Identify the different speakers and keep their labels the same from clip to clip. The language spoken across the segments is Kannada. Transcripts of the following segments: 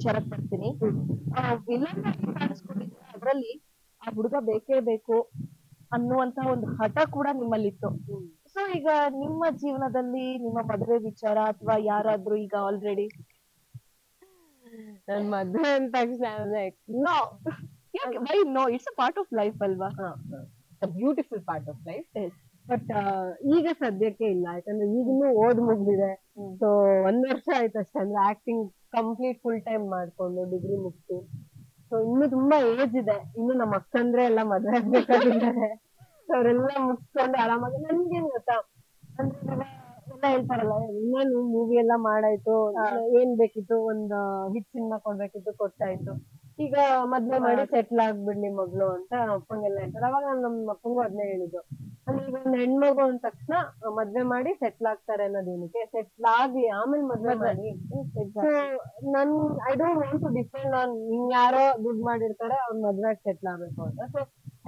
Speaker 1: ವಿಚಾರಕ್ಕೆ ಬರ್ತೀನಿ ವಿಲನ್ ಕಾಣಿಸ್ಕೊಂಡಿದ್ರೆ ಅದ್ರಲ್ಲಿ ಆ ಹುಡುಗ ಬೇಕೇ ಬೇಕು ಅನ್ನುವಂತ ಒಂದು ಹಠ ಕೂಡ ನಿಮ್ಮಲ್ಲಿತ್ತು. ಸೊ ಈಗ ನಿಮ್ಮ ಜೀವನದಲ್ಲಿ ನಿಮ್ಮ ಮದುವೆ ವಿಚಾರ ಅಥವಾ ಯಾರಾದ್ರೂ ಈಗ ಆಲ್ರೆಡಿ
Speaker 2: ನನ್ ಮದ್ವೆ ಅಂದ ತಕ್ಷಣ
Speaker 1: no why no it's a part of life ಅಲ್ವಾ?
Speaker 2: Beautiful part of life. But ಈಗ ಸದ್ಯಕ್ಕೆ ಇಲ್ಲ. ಯಾಕಂದ್ರೆ ಈಗಿನ್ನೂ ಓದ್ ಮುಗ್ದಿದೆ. ಸೊ ಒಂದ್ ವರ್ಷ ಆಯ್ತು ಅಷ್ಟೇ. ಅಂದ್ರೆ ಆಕ್ಟಿಂಗ್ ಕಂಪ್ಲೀಟ್ ಫುಲ್ ಟೈಮ್ ಮಾಡ್ಕೊಂಡು ಡಿಗ್ರಿ ಮುಗ್ಸಿ. ಸೊ ಇನ್ನು ತುಂಬಾ ಏಜ್ ಇದೆ. ಇನ್ನು ನಮ್ಮ ಅಕ್ಕಂದ್ರೆ ಎಲ್ಲ ಮದ್ವೆ ಆಗ್ಬೇಕಾಗಿದ್ದಾರೆ. ಅವರೆಲ್ಲ ಮುಗಿಸ್ಕೊಂಡು ಆರಾಮಾಗಿ. ನನ್ಗೇನ್ ಗೊತ್ತಾ? ಅಂದ್ರೆ ಎಲ್ಲ ಹೇಳ್ತಾರಲ್ಲ ಇನ್ನೇನು ಮೂವಿ ಎಲ್ಲ ಮಾಡಾಯ್ತು. ಏನ್ ಬೇಕಿತ್ತು? ಒಂದ್ ಹಿಟ್ ಸಿನಿಮಾ ಕೊಡ್ಬೇಕಿತ್ತು ಕೊಟ್ಟಾಯ್ತು. ಈಗ ಮದ್ವೆ ಮಾಡಿ ಸೆಟ್ಲ್ ಆಗ್ಬಿಡ್ಲಿ ಮಗಳು ಅಂತ ನಮ್ ಅಪ್ಪಂಗೆಲ್ಲ ಹೇಳ್ತಾರೆ. ಅವಾಗ ನಾನು ನಮ್ಮ ಅಪ್ಪಂಗೂ ಅದನ್ನೇ ಹೇಳಿದ್ದು. ಅಂದ್ರೆ ಈಗ ಒಂದ್ ಹೆಣ್ಮಗು ಅಂದ ತಕ್ಷಣ ಮದ್ವೆ ಮಾಡಿ ಸೆಟ್ಲ್ ಆಗ್ತಾರೆ ಅನ್ನೋದೇನಕ್ಕೆ ಸೆಟ್ಲ್ ಆಗಿ ಆಮೇಲೆ ಮದ್ವೆ ಮಾಡಿ. ಸೊ ನನ್ I don't want to depend on ಯಾರೋ ದುಡ್ಡು ಮಾಡಿರ್ತಾರೆ ಅವ್ರ ಮದ್ವೆ ಸೆಟ್ಲ್ ಆಗ್ಬೇಕು ಅಂತ. So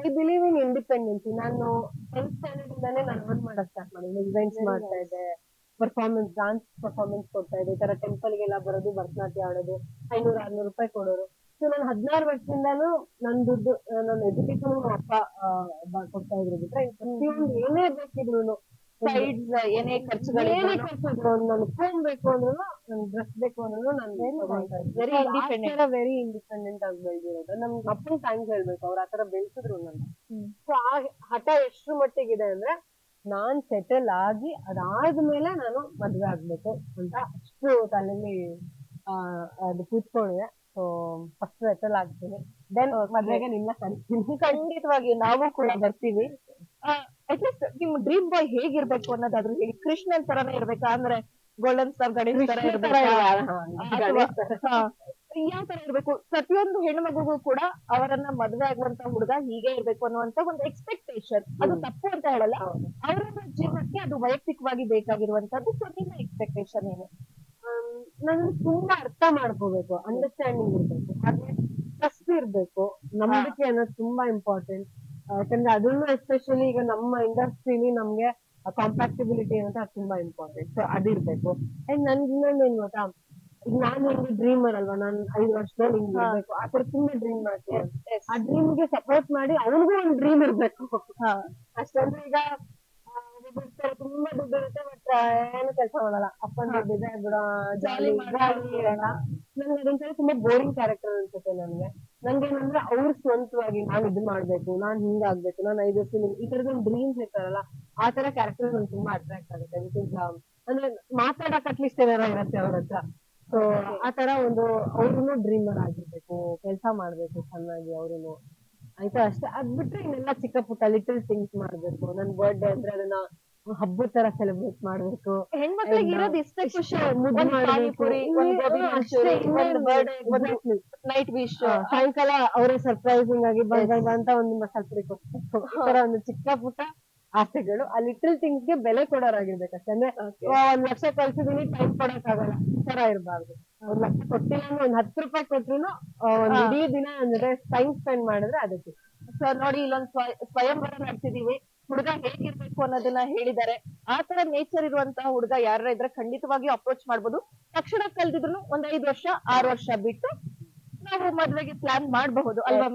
Speaker 2: I believe in independency ನಾನು ಟೆಂತ್ ಸ್ಟ್ಯಾಂಡರ್ಡ್ ಇಂದಾನೆ ನಾನು ವರ್ಕ್ ಮಾಡಕ್ ಸ್ಟಾರ್ಟ್ ಮಾಡಿದ್ದೆ ಇವೆಂಟ್ಸ್ ಮಾಡ್ತಾ ಇದ್ದೆ ಪರ್ಫಾರ್ಮೆನ್ಸ್ ಡಾನ್ಸ್ ಪರ್ಫಾರ್ಮೆನ್ಸ್ ಕೊಡ್ತಾ ಇದ್ದೆ. ಈ ತರ ಟೆಂಪಲ್ ಗೆಲ್ಲ ಬರೋದು ಭರತನಾಟ್ಯ ಆಡೋದು ಐನೂರ ಆರ್ನೂರು ರೂಪಾಯಿ ಕೊಡೋರು. ಸೊ ನಾನು ಹದಿನಾರು ವರ್ಷದಿಂದಾನು ನನ್ ದುಡ್ಡು ನನ್ನ ಎಜುಕೇಶನ್ ಅಪ್ಪ ಕೊಡ್ತಾ ಇದ್ರು ಬಿಟ್ರೆ ಪ್ರತಿಯೊಂದು ಏನೇ ಬೇಕಿದ್ರು
Speaker 1: ಸೈಡ್ಸ್ ಏನೇ ಖರ್ಚುಗಳು
Speaker 2: ಏನೇ ಖರ್ಚು ಒಂದು ನನ್ ಫೋನ್ ಬೇಕು ಅಂದ್ರು ನನ್ ಡ್ರೆಸ್ ಬೇಕು ಅಂದ್ರು ನಾನು
Speaker 1: ವೆರಿ ಇಂಡಿಪೆಂಡೆಂಟ್
Speaker 2: ವೆರಿ ಇಂಡಿಪೆಂಡೆಂಟ್ ಆಗಿ ಬೆಳೆದಿರೋದು. ನಮ್ ಅಪ್ಪನ್ ಥ್ಯಾಂಕ್ಸ್ ಹೇಳ್ಬೇಕು ಅವ್ರ ಆತರ ಬೆಳೆಸಿದ್ರು ನನ್ನ. ಸೊ ಆ ಹಠ ಎಷ್ಟು ಮಟ್ಟಿಗಿದೆ ಅಂದ್ರೆ ನಾನ್ ಸೆಟಲ್ ಆಗಿ ಅದಾದ್ಮೇಲೆ ನಾನು ಮದ್ವೆ ಆಗ್ಬೇಕು ಅಂತ ಅಷ್ಟು ತಲೆಯಲ್ಲಿ ಆ, ಅದು ಕೂತ್ಕೊಂಡಿದೆ. ಫಸ್ಟ್ ಸೆಟಲ್ ಆಗ್ತೀನಿ ದೆನ್ ಮದ್ವೆಗೆ ನಿನ್ನ ಕರಿತೀನಿ
Speaker 1: ಖಂಡಿತವಾಗಿ ನಾವು ಕೂಡ ಬರ್ತೀವಿ. ಅಟ್ಲೀಸ್ಟ್ ನಿಮ್ ಡ್ರೀಮ್ ಬಾಯ್ ಹೇಗಿರ್ಬೇಕು ಅನ್ನೋದಾದ್ರೂ ಹೇಳಿ. ಕೃಷ್ಣನ್ ತರನೇ ಇರ್ಬೇಕಾ? ಅಂದ್ರೆ ಗೋಲ್ಡನ್ ಸ್ಟಾರ್ ಗಣೇಶ್ ತರ ಇರ್ಬೇಕಾ. ಯಾವ ತರ ಇರ್ಬೇಕು? ಪ್ರತಿಯೊಂದು ಹೆಣ್ಣು ಮಗುಗೂ ಕೂಡ ಅವರನ್ನ ಮದ್ವೆ ಆಗುವಂತ ಹುಡುಗ ಹೀಗೆ ಇರ್ಬೇಕು ಅನ್ನುವಂತ ಒಂದು ಎಕ್ಸ್ಪೆಕ್ಟೇಷನ್ ಅದು ತಪ್ಪು ಅಂತ ಹೇಳಲ್ಲ. ಅವರ ಜೀವನಕ್ಕೆ ಅದು ವೈಯಕ್ತಿಕವಾಗಿ ಬೇಕಾಗಿರುವಂತದ್ದು ಸೊ ನಿಮ್ಮ ಎಕ್ಸ್ಪೆಕ್ಟೇಷನ್ ಏನು?
Speaker 2: ನನ್ ತುಂಬಾ ಅರ್ಥ ಮಾಡ್ಕೋಬೇಕು ಅಂಡರ್ಸ್ಟ್ಯಾಂಡಿಂಗ್ ಇರ್ಬೇಕು. ಹಾಗೆ ಟ್ರಸ್ಟ್ ಇರ್ಬೇಕು. ನಂಬಿಕೆ ಅನ್ನೋದು ತುಂಬಾ ಇಂಪಾರ್ಟೆಂಟ್ ಯಾಕಂದ್ರೆ ಅದನ್ನು ಎಸ್ಪೆಷಲಿ ಈಗ ನಮ್ಮ ಇಂಡಸ್ಟ್ರಿಲಿ ನಮ್ಗೆ ಕಾಂಪ್ಯಾಕ್ಟಿಬಿಲಿಟಿ ಅಂತ ಅದು ತುಂಬಾ ಇಂಪಾರ್ಟೆಂಟ್ ಸೊ ಅದಿರ್ಬೇಕು. ಅಂಡ್ ನನ್ಗೆ ಇನ್ನೊಂದು ಏನ್ ಗೊತ್ತಾ? ಈಗ ನಾನು ಒಂದು ಡ್ರೀಮರ್ ಅಲ್ವಾ? ನಾನ್ ಐದು ವರ್ಷದಲ್ಲಿ ಹಿಂಗ್ ಇರ್ಬೇಕು. ಆ ತರ ತುಂಬಾ ಡ್ರೀಮ್ ಮಾಡ್ತೀನಿ. ಆ ಡ್ರೀಮ್ಗೆ ಸಪೋರ್ಟ್ ಮಾಡಿ ಅವನಿಗೂ ಒಂದು ಡ್ರೀಮ್ ಇರ್ಬೇಕು. ಅಷ್ಟಂದ್ರೆ ಈಗ ಇರ್ತಾರೆ, ತುಂಬಾ ದುಡ್ಡು ಇರುತ್ತೆ ಬಟ್ ಏನು ಕೆಲಸ ಮಾಡಲ್ಲ. ಅಪ್ಪನ ದುಡ್ಡಿದೆ ಬಿಡ ಜಾಲಿ
Speaker 1: ಮಾಡಿ
Speaker 2: ಇರೋಣ ನನ್ಗೆ ಅದೊಂದ್ಸರಿ ತುಂಬಾ ಬೋರಿಂಗ್ ಕ್ಯಾರೆಕ್ಟರ್ ಅನ್ಸುತ್ತೆ ನನ್ಗೆ. ನಂಗೇನಂದ್ರೆ ಅವ್ರ ಸ್ವಂತವಾಗಿ ನಾನ್ ಇದು ಮಾಡ್ಬೇಕು ನಾನ್ ಹಿಂಗಾಗ್ಬೇಕು ನಾನ್ ಐದು ವರ್ಷ ಈ ತರದ ಒಂದು ಡ್ರೀಮ್ಸ್ ಇರ್ತಾರಲ್ಲ ಆ ತರ ಕ್ಯಾರೆಕ್ಟರ್ ನನ್ಗೆ ತುಂಬಾ ಅಟ್ರಾಕ್ಟ್ ಆಗುತ್ತೆ. ಬಿಕಾಸ್ ಅಂದ್ರೆ ಮಾತಾಡಕ್ ಅಟ್ಲೀಸ್ಟ್ ಏನಾರ ಇರುತ್ತೆ ಅವ್ರ ಹತ್ರ. ಸೊ ಆ ತರ ಒಂದು ಅವ್ರು ಡ್ರೀಮರ್ ಆಗಿರ್ಬೇಕು ಕೆಲಸ ಮಾಡ್ಬೇಕು ಚೆನ್ನಾಗಿ ಅವ್ರುನು. ಆಯ್ತಾ? ಅಷ್ಟೇ. ಅದ್ ಬಿಟ್ರೆ ಇನ್ನೆಲ್ಲ ಚಿಕ್ಕ ಪುಟ್ಟ ಲಿಟಲ್ ಥಿಂಗ್ಸ್ ಮಾಡ್ಬೇಕು. ನನ್ ಬರ್ಡೇ ಅಂದ್ರೆ ಅದನ್ನ ಹಬ್ಬದ ತರ ಸೆಲೆಬ್ರೇಟ್ ಮಾಡ್ಬೇಕು.
Speaker 1: ಹೆಣ್ಮಕ್ಳಿಗೆ ಇರೋದು ಇಷ್ಟೇ ಖುಷಿ
Speaker 2: ಮುದ್ದು
Speaker 1: ಒಂದ್
Speaker 2: ಮಾಡ್ಬೇಕು.
Speaker 1: ಪಾನಿಪುರಿ ಒಂದ್ ಗೋಬಿ
Speaker 2: ಅಷ್ಟೇ,
Speaker 1: ಮಂಚೂರಿ
Speaker 2: ಇನ್ನೇನು
Speaker 1: ಒಂದ್ ಬರ್ಡೇ
Speaker 2: exactly.
Speaker 1: ನೈಟ್ ವಿಶ್
Speaker 2: ಸಾಯಂಕಾಲ ಅವರೇ ಸರ್ಪ್ರೈಸಿಂಗ್ ಆಗಿ ಬಂದಾಗ ಅಂತ ಒಂದು ಮಸಾಲೆ ಪುರಿ ಕೊಡ್ಬೇಕು ಈ ತರ ಒಂದು ಚಿಕ್ಕ ಪುಟ್ಟ ಆಸೆಗಳು. ಆ ಲಿಟಲ್ ಥಿಂಗ್ಸ್ಗೆ ಬೆಲೆ ಕೊಡೋರಾಗಿರ್ಬೇಕು ಅಂದ್ರೆ ಆ, ಒಂದ್ ಲಕ್ಷ ಕಳ್ಸಿದೀನಿ ಟೈಮ್ ಕೊಡಕ್ ಆಗಲ್ಲ ತರ ಇರಬಾರ್ದು. ಒಂದ್ ಲಕ್ಷ ಕೊಟ್ಟಿಲ್ಲ ಅಂದ್ರೆ ಒಂದ್ ಹತ್ತು ರೂಪಾಯಿ ಕೊಟ್ರು ಒಂದ್
Speaker 1: ಹಾ.
Speaker 2: ಇಡೀ ದಿನ ಅಂದ್ರೆ ಟೈಮ್ ಸ್ಪೆಂಡ್ ಮಾಡಿದ್ರೆ ಅದಕ್ಕೆ
Speaker 1: ಸರ್ ನೋಡಿ ಇಲ್ಲೊಂದ್ ಸ್ವ- ಸ್ವಯಂವರ ನಡೆಸಿದೀವಿ. ಹುಡುಗ ಹೇಗಿರ್ಬೇಕು ಅನ್ನೋದನ್ನ ಹೇಳಿದ್ದಾರೆ. ಆ ತರ ನೇಚರ್ ಇರುವಂತಹ ಹುಡುಗ ಯಾರ ಇದ್ರೆ ಖಂಡಿತವಾಗಿ ಅಪ್ರೋಚ್ ಮಾಡ್ಬೋದು. ತಕ್ಷಣ ಕಲ್ದಿದ್ರು ಒಂದ್ ಐದ್ ವರ್ಷ, ಆರ್ ವರ್ಷ ಬಿಟ್ಟು ನಾವು ಮದ್ವೆಗೆ ಪ್ಲಾನ್ ಮಾಡಬಹುದು ಅಲ್ವಾ?